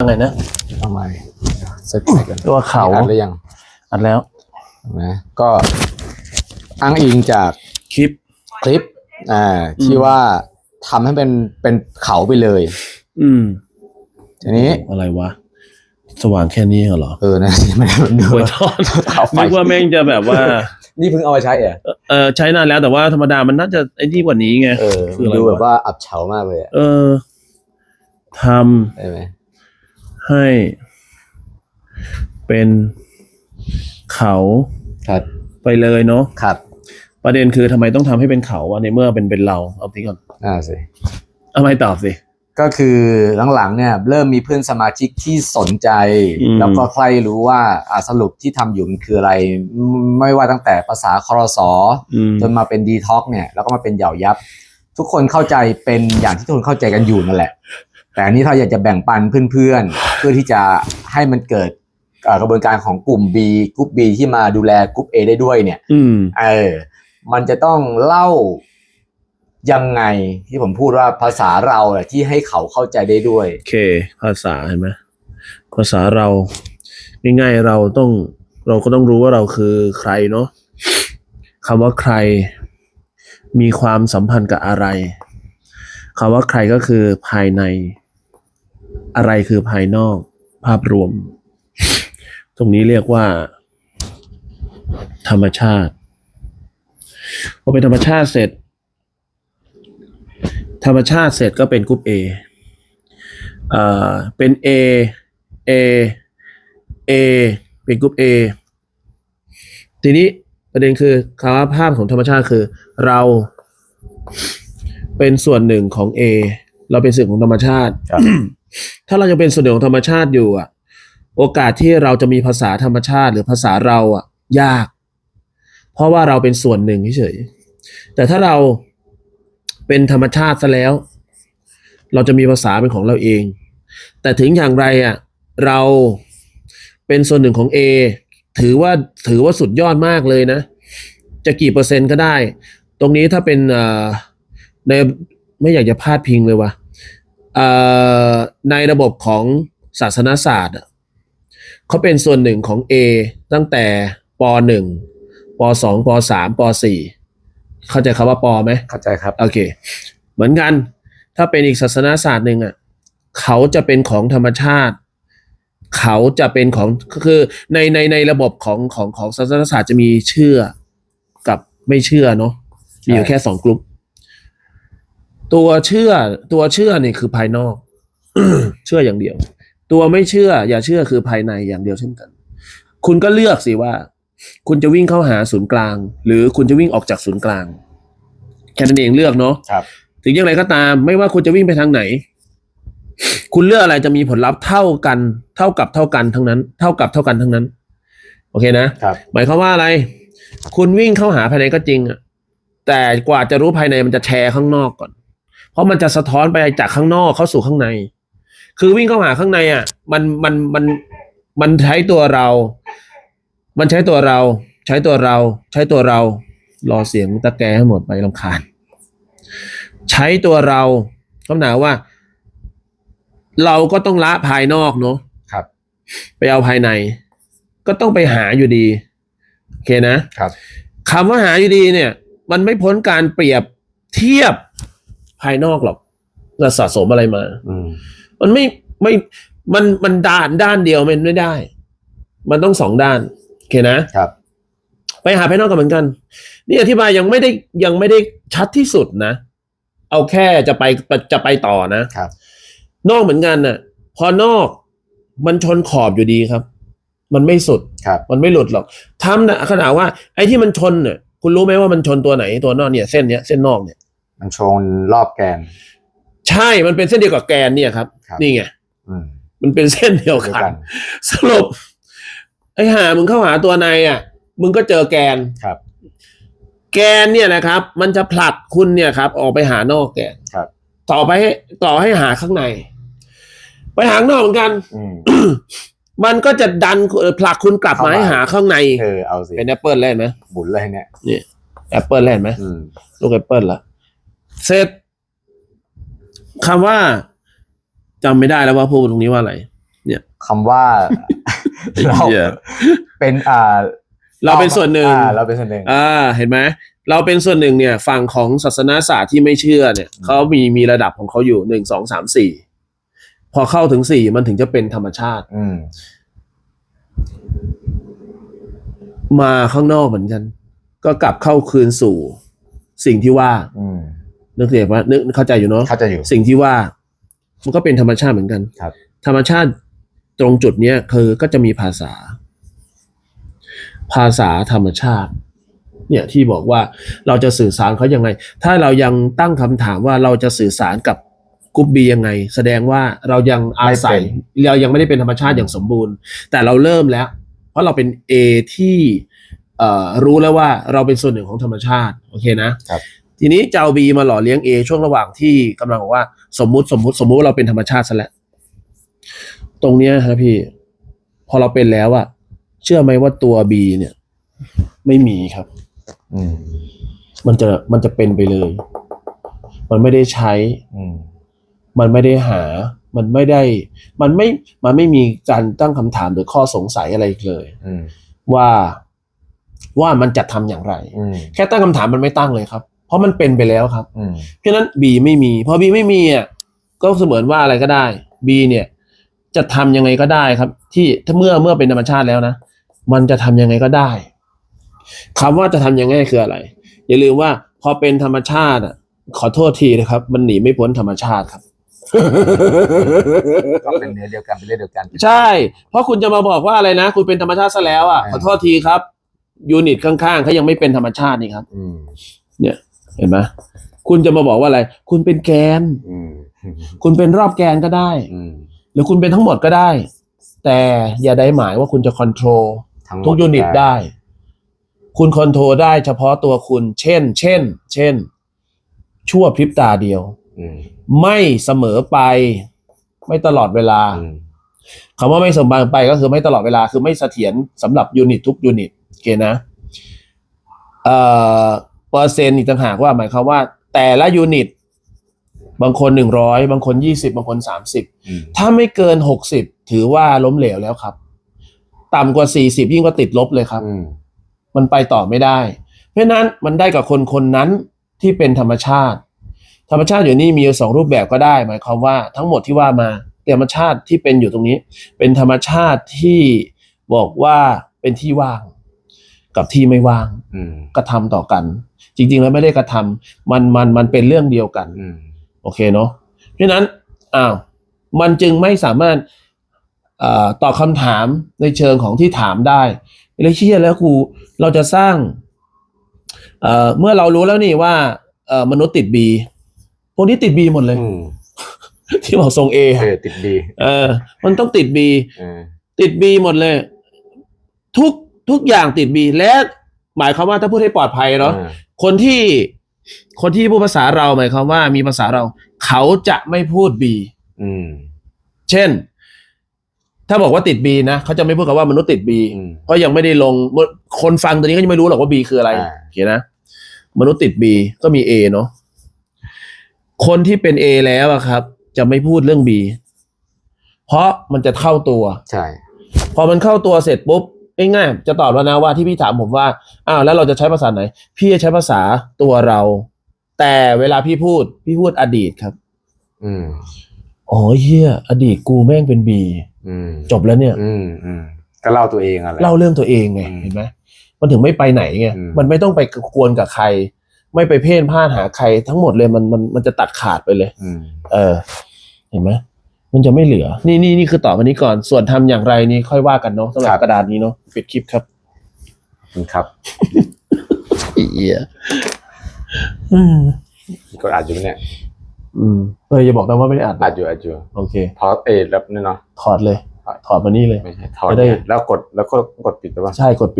ยังไงนะ เอาใหม่เสร็จกันตัวเขาอัดหรือยังอัดแล้วนะก็อ้างอิงจากคลิปคลิป อ่า ที่ว่าทำให้เป็นเป็นเขาไปเลย อืม ทีนี้อะไรวะ สว่างแค่นี้เหรอ เออนะไม่ได้มันดูโวยทอดเขาไฟนึกว่าแม่งจะแบบว่า นี่เพิ่งเอามาใช้เหรอเออใช้นานแล้วแต่ว่าธรรมดามันน่าจะไอ้นี่กว่านี้ไงเออคืออะไรดูวะแบบว่าอับเฉามากเลยอะเออทได้ไหมำ ให้เป็นเขาครับ ไปเลยเนาะครับ ประเด็นคือทำไมต้องทำให้เป็นเขาวะในเมื่อเป็นเป็นเราเอาทีก่อนน่าสิเอาไม่ตอบสิ ก็คือหลังๆเนี่ยเริ่มมีเพื่อนสมาชิกที่สนใจ อืม แล้วก็ใครรู้ว่าอ่าสรุปที่ทำอยู่มันคืออะไรไม่ว่าตั้งแต่ภาษาคอรสอ อืมจนมาเป็นดีท็อกเนี่ยแล้วก็มาเป็นเหยายับ ทุกคนเข้าใจเป็นอย่างที่ทุกคนเข้าใจกันอยู่นั่นแหละ แต่อันนี้ถ้าอยากจะแบ่งปันเพื่อนๆ เพื่อที่จะให้มันเกิดเอ่อกระบวนการของกลุ่ม B กลุ่ม B ที่มาดูแลกลุ่ม A ได้ด้วยเนี่ยอืมเออ มันจะต้องเล่ายังไงที่ผมพูดว่าภาษาเราอะที่ให้เขาเข้าใจได้ด้วย โอเค ภาษาเห็นไหมภาษาเราง่ายๆเราต้องเราก็ต้องรู้ว่าเราคือใครเนาะคำว่าใคร มีความสัมพันธ์กับอะไรคำว่าใครก็คือภายใน อะไรคือภายนอกภาพรวม ตรงนี้เรียกว่า ธรรมชาติพอเป็นธรรมชาติเสร็จ ธรรมชาติเสร็จก็เป็นกรุ๊ป A เอ่อเป็น A A A เป็นกรุ๊ป A ทีนี้ประเด็นคือคำว่าภาพของธรรมชาติคือ เราเป็นส่วนหนึ่งของ A เราเป็นส่วนของธรรมชาติ ถ้าเรายังเป็นส่วนหนึ่งของธรรมชาติอยู่อะ โอกาสที่เราจะมีภาษาธรรมชาติหรือภาษาเราอะ ยาก เพราะว่าเราเป็นส่วนหนึ่งเฉยแต่ถ้าเราเป็นธรรมชาติซะแล้ว เราจะมีภาษาเป็นของเราเอง แต่ถึงอย่างไรอะเราเป็นส่วนหนึ่งของ A ถือว่าถือว่าสุดยอดมากเลยนะ จะกี่เปอร์เซ็นต์ก็ได้ ตรงนี้ถ้าเป็นเอ่อในไม่อยากจะพลาดพิงเลยว่ะเอ่อ ในระบบของศาสนศาสตร์อะเขาเป็นส่วนหนึ่งของ A ตั้งแต่ป .1 ป .2 ป .3 ป .4 เข้าใจคำว่าปไหมเข้าใจครับโอเค เหมือนกันถ้าเป็นอีกศาสนาศาสตร์หนึ่งอะเขาจะเป็นของธรรมชาติ เขาจะเป็นของคือในในในระบบของของของศาสนาศาสตร์จะมีเชื่อกับไม่เชื่อเนาะมีอยู่ใช่แค่สองกลุ่ม ตัวเชื่อตัวเชื่อนี่คือภายนอก เชื่ออย่างเดียว ตัวไม่เชื่อ อย่าเชื่อคือภายในอย่างเดียวเช่นกัน คุณก็เลือกสิว่า คุณจะวิ่งเข้าหาศูนย์กลาง หรือคุณจะวิ่งออกจากศูนย์กลางแค่นั้นเองเลือกเนาะครับ ถึงอย่างไรก็ตาม ไม่ว่าคุณจะวิ่งไปทางไหน คุณเลือกอะไรจะมีผลลัพธ์เท่ากัน เท่ากับเท่ากันทั้งนั้น เท่ากับเท่ากันทั้งนั้น โอเคนะครับ หมายความว่าอะไร คุณวิ่งเข้าหาภายในก็จริงอะแต่กว่าจะรู้ภายในมันจะแชร์ข้างนอกก่อนเพ ราะมันจะสะท้อนไปจากข้างนอกเข้าสู่ข้างใน คือวิ่งเข้าหาข้างในอะ มันมันมันมันใช้ตัวเรา มันใช้ตัวเรา ใช้ตัวเรา ใช้ตัวเรา รอเสียงตะแกให้หมดไปลำคาญ ใช้ตัวเราคำถามว่า เราก็ต้องละภายนอกเนาะครับ ไปเอาภายใน ก็ต้องไปหาอยู่ดี โอเคนะครับคำว่าหาอยู่ดีเนี่ย มันไม่พ้นการเปรียบเทียบ ภายนอกหรอกเราสะสมอะไรมา อืม มันไม่ไม่มันมันด้านด้านเดียวมันไม่ได้ มันต้องสองด้านโอเคนะครับ ไปหาภายนอกกันเหมือนกัน นี่อธิบายยังไม่ได้ยังไม่ได้ชัดที่สุดนะ เอาแค่จะไปจะไปต่อนะครับ นอกเหมือนกันน่ะ พอนอกมันชนขอบอยู่ดีครับ มันไม่สุด ครับ มันไม่หลุดหรอกทำนะขนาดว่าไอ้ที่มันชนเนี่ยคุณรู้ไหมว่ามันชนตัวไหนตัวนอกเนี่ย เส้นเนี้ยเส้นนอกเนี่ย มันชนรอบแกน ใช่มันเป็นเส้นเดียวกับแกนเนี่ยครับ ครับ นี่ไง อืมมันเป็นเส้นเดียวเดียวกักันน สรุป ไอ้หามึงเข้าหาตัวในอะ มึงก็เจอแกน ครับ แกนเนี่ยนะครับ มันจะผลักคุณเนี่ยครับ ออกไปหานอกแกนครับ ต่อไปให้ต่อให้หาข้างใน ไปหาข้างนอกเหมือนกัน อืม มันก็จะดันเอ่อผลักคุณกลับมาเข้ามา ให้หาข้างในเออเอาสิเป็นแอปเปิลเล่นไหมหมุนเลยเนี่ย แอปเปิลเล่นไหมอืม ลูกแอปเปิลละ เสร็จคำว่าจำไม่ได้แล้วว่าพูดตรงนี้ว่าอะไร เนี่ยคำว่าเราเหี้ยเป็นอ่า เราเป็นส่วนหนึ่งอ่าเราเป็นส่วนหนึ่งอ่า เห็นไหมเราเป็นส่วนหนึ่งเนี่ย ฝั่งของศาสนาศาสตร์ที่ไม่เชื่อเนี่ยเขามีมีระดับของเขาอยู่หนึ่งสองสามสี่พอเข้าถึงสี่มันถึงจะเป็นธรรมชาติ อืมมาข้างนอกเหมือนกัน ก็กลับเข้าคืนสู่สิ่งที่ว่า อืม นึกเรียกว่านึกเข้าใจอยู่เนาะเข้าใจอยู่ สิ่งที่ว่ามันก็เป็นธรรมชาติเหมือนกันครับ ธรรมชาติตรงจุดเนี้ยคือก็จะมีภาษา ภาษาธรรมชาติ เนี่ยที่บอกว่าเราจะสื่อสารเขายังไง ถ้าเรายังตั้งคำถามว่าเราจะสื่อสารกับกรุ๊ปบียังไง แสดงว่าเรายังอาศัยเรายังไม่ได้เป็นธรรมชาติอย่างสมบูรณ์ แต่เราเริ่มแล้ว เพราะเราเป็น A ที่เอ่อรู้แล้วว่าเราเป็นส่วนหนึ่งของธรรมชาติ โอเคนะครับ ทีนี้เจ้า B มาหล่อเลี้ยง A ช่วงระหว่างที่กำลังบอกว่าสมมุติสมมุติสมมุติว่าเราเป็นธรรมชาติซะแล้วตรงเนี้ยฮะพี่ พอเราเป็นแล้วอะเชื่อไหมว่าตัว B เนี่ย ไม่มีครับ อืมมันจะมันจะเป็นไปเลย มันไม่ได้ใช้ อืมมันไม่ได้หา มันไม่ได้ มันไม่ มันไม่มีการตั้งคำถามหรือข้อสงสัยอะไรอีกเลยอืมว่าว่ามันจะทำอย่างไรอืมแค่ตั้งคำถามมันไม่ตั้งเลยครับ เพราะมันเป็นไปแล้วครับ อืมเพราะฉะนั้น B ไม่มี พอ B ไม่มีอะก็เสมือนว่าอะไรก็ได้ B เนี่ย จะทำยังไงก็ได้ครับ ที่ถ้าเมื่อเมื่อเป็นธรรมชาติแล้วนะมันจะทำยังไงก็ได้คำว่าจะทำยังไงคืออะไร อย่าลืมว่าพอเป็นธรรมชาติอะ ขอโทษทีนะครับ มันหนีไม่พ้นธรรมชาติครับ ก็เป็นเนื้อเดียวกันเป็นเรื่องเดียวกัน ใช่ เพราะคุณจะมาบอกว่าอะไรนะ คุณเป็นธรรมชาติซะแล้วอะ อ่า ขอโทษทีครับ ยูนิตข้างๆเขายังไม่เป็นธรรมชาตินี่ครับ อืม เนี่ย เห็นไหมคุณจะมาบอกว่าอะไร คุณเป็นแกนอืมคุณเป็นรอบแกนก็ได้อืมหรือคุณเป็นทั้งหมดก็ได้ แต่อย่าได้หมายว่าคุณจะค o n t r o l ทั้งหมดทุกยูนิตได้ คุณค o n t r o l ได้เฉพาะตัวคุณ เช่น เช่น เช่น ชั่วพริบตาเดียวอืมไม่เสมอไป ไม่ตลอดเวลาอืมคำว่าไม่เสมอไปก็คือไม่ตลอดเวลา คือไม่เสถียรสำหรับยูนิตทุกยูนิตโอเคนะ เอ่อ เปอร์เซ็นต์อีกต่างหากว่าหมายความว่า แต่ละยูนิต บางคนหนึ่งร้อยบางคนยี่สิบบางคนสามสิบอืมถ้าไม่เกินหกสิบถือว่าล้มเหลวแล้วครับ ต่ำกว่าสี่สิบยิ่งก็ติดลบเลยครับอืมมันไปต่อไม่ได้ เพราะฉะนั้นมันได้กับคนคนนั้นที่เป็นธรรมชาติ ธรรมชาติอยู่นี่มีอยู่สองรูปแบบก็ได้ หมายความว่าทั้งหมดที่ว่ามาธรรมชาติที่เป็นอยู่ตรงนี้ เป็นธรรมชาติที่บอกว่าเป็นที่ว่าง กับที่ไม่ว่างอืมกระทำต่อกัน จริง ๆ แล้วไม่ได้กระทำมันมันมันเป็นเรื่องเดียวกันอืมโอเคเนาะเพราะฉะนั้นอ้าวมันจึงไม่สามารถเอ่อตอบคำถามในเชิงของที่ถามได้เลยเชื่อแล้วครูเราจะสร้างเอ่อเมื่อเรารู้แล้วนี่ว่าเอ่อมนุษย์ติดบีพวกนี้ติดบีหมดเลยอืมที่บอกทรงเอเออติดดีเออ มันต้องติดบีเออติดบีหมดเลย ทุก ทุกอย่างติดบีและหมายความว่าถ้าพูดให้ปลอดภัยเนาะออคนที่คนที่พูดภาษาเราหมายความว่ามีภาษาเรา เขาจะไม่พูดบีอืมเช่น ถ้าบอกว่าติดบีนะเขาจะไม่พูดคำว่ามนุษย์ติดบีอืมเพราะยังไม่ได้ลงคนฟังตัวนี้ก็ยังไม่รู้หรอกว่าบีคืออะไรอ่าโอเคนะมนุษย์ติดบีก็มีเอเนาะคนที่เป็นเอแล้วอะครับ จะไม่พูดเรื่องบีเพราะมันจะเข้าตัว ใช่ พอมันเข้าตัวเสร็จปุ๊บ ง่ายๆจะตอบแล้วนะว่าที่พี่ถามผมว่าอ้าวแล้วเราจะใช้ภาษาไหน พี่จะใช้ภาษาตัวเรา แต่เวลาพี่พูด พี่พูดอดีตครับ อืมอ๋อเฮียอดีตกูแม่งเป็นบีอืมจบแล้วเนี่ย อืมอืมก็เล่าตัวเองอะไรเล่าเรื่องตัวเองไงอืมเห็นไหมมันถึงไม่ไปไหนไงอืมมันไม่ต้องไปกวนกับใคร ไม่ไปเพ่นพ่านหาใครทั้งหมดเลยมันมันมันจะตัดขาดไปเลยอืมเออ เห็นไหม มันจะไม่เหลือ นี่นี่นี่คือตอบวันนี้ก่อน ส่วนทำอย่างไรนี่ค่อยว่ากันเนาะสำหรับกระดานนี้เนาะปิดคลิปครับครับเอียอืมก็อาจอยู่เนี่ยอืมเอออย่าบอกนะว่าไม่ได้อัดอาจอยู่อาจอยู่โอเคทอสเอแล้วนี่เนาะถอดเลย ถอดมานี่เลย ไม่ใช่ถอดจะได้ เนี่ยแล้วกดแล้วก็กดปิดไปป่ะใช่กดปิด